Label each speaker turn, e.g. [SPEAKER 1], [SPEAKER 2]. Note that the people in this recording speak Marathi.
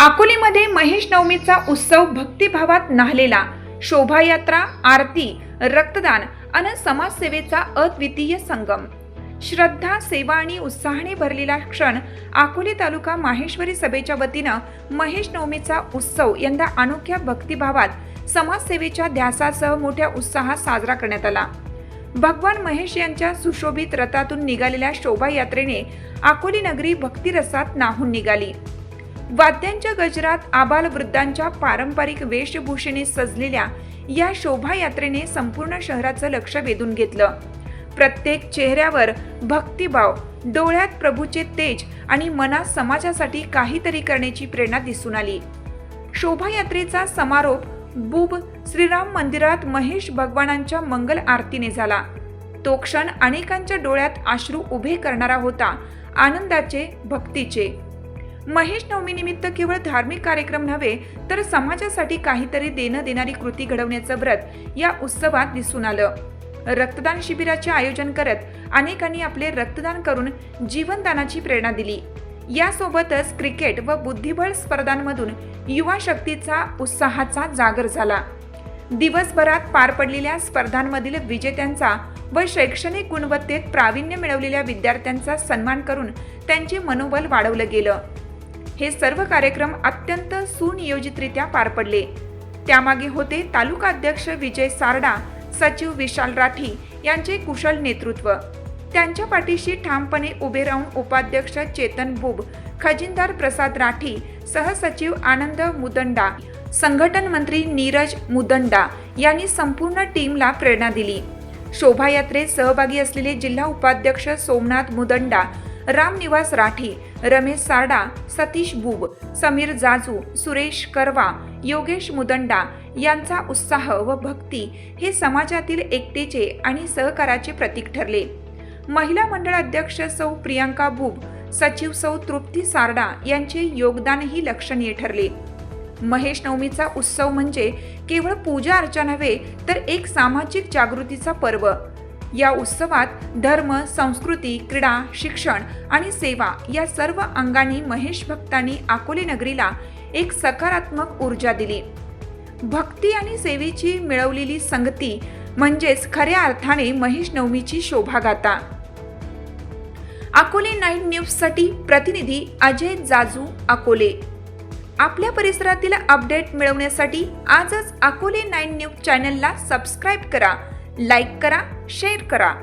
[SPEAKER 1] अकोलीमध्ये महेश नवमीचा उत्सव भक्तिभावात न्हालेला. शोभायात्रा आरती रक्तदान आणि समाजसेवेचा अद्वितीय संगम. श्रद्धा सेवा आणि उत्साहाने भरलेला क्षण अकोली तालुका माहेश्वरी सभेच्या वतीनं महेश नवमीचा उत्सव यंदा अनोख्या भक्तिभावात समाजसेवेच्या ध्यासासह मोठ्या उत्साहात साजरा करण्यात आला. भगवान महेश यांच्या सुशोभित रथातून निघालेल्या शोभायात्रेने अकोली नगरी भक्तिरसात नाहून निघाली. वाद्यांच्या गजरात आबाल वृद्धांच्या पारंपरिक वेशभूषेने सजलेल्या या शोभायात्रेने संपूर्ण शहराचं लक्ष वेधून घेतलं. प्रत्येक चेहऱ्यावर भक्तिभाव डोळ्यात प्रभूचे तेज आणि मनात समाजासाठी काहीतरी करण्याची प्रेरणा दिसून आली. शोभायात्रेचा समारोप बुब श्रीराम मंदिरात महेश भगवानांच्या मंगल आरतीने झाला. तो क्षण अनेकांच्या डोळ्यात अश्रू उभे करणारा होता आनंदाचे भक्तीचे. महेश नवमीनिमित्त केवळ धार्मिक कार्यक्रम नव्हे तर समाजासाठी काहीतरी देणं देणारी कृती घडवण्याचं व्रत या उत्सवात दिसून आलं. रक्तदान शिबिराचे आयोजन करत अनेकांनी आपले रक्तदान करून जीवनदानाची प्रेरणा दिली. यासोबतच क्रिकेट व बुद्धिबळ स्पर्धांमधून युवा शक्तीचा उत्साहाचा जागर झाला. दिवसभरात पार पडलेल्या स्पर्धांमधील विजेत्यांचा व शैक्षणिक गुणवत्तेत प्रावीण्य मिळवलेल्या विद्यार्थ्यांचा सन्मान करून त्यांचे मनोबल वाढवलं गेलं. हे सर्व कार्यक्रम अत्यंत सुनियोजितरित्या पार पडले. त्यामागे होते तालुका अध्यक्ष विजय सारडा सचिव विशाल राठी यांचे कुशल नेतृत्व. त्यांच्या पाठीशी ठामपणे उभे राहून उपाध्यक्ष चेतन बुब खजिनदार प्रसाद राठी सहसचिव आनंद मुदंडा संघटन मंत्री नीरज मुदंडा यांनी संपूर्ण टीमला प्रेरणा दिली. शोभायात्रेत सहभागी असलेले जिल्हा उपाध्यक्ष सोमनाथ मुदंडा रामनिवास राठी रमेश सारडा सतीश बुब समीर जाजू सुरेश करवा योगेश मुदंडा यांचा उत्साह व भक्ती हे समाजातील एकतेचे आणि सहकाराचे प्रतीक ठरले. महिला मंडळ अध्यक्ष सौ प्रियांका बुब सचिव सौ तृप्ती सारडा यांचे योगदानही लक्षणीय ठरले. महेश नवमीचा उत्सव म्हणजे केवळ पूजा अर्चा नव्हे तर एक सामाजिक जागृतीचा पर्व. या उत्सवात धर्म संस्कृती क्रीडा शिक्षण आणि सेवा या सर्व अंगांनी महेश भक्तांनी अकोले नगरीला एक सकारात्मक ऊर्जा दिली. भक्ती आणि सेवेची मिळवलेली संगती म्हणजेच खऱ्या अर्थाने महेश नवमीची शोभागाथा. अकोले नाईन न्यूजसाठी प्रतिनिधी अजय जाजू अकोले. आपल्या परिसरातील अपडेट मिळवण्यासाठी आजच अकोले नाईन न्यूज चॅनलला सबस्क्राईब करा. लाईक करा शेअर करा.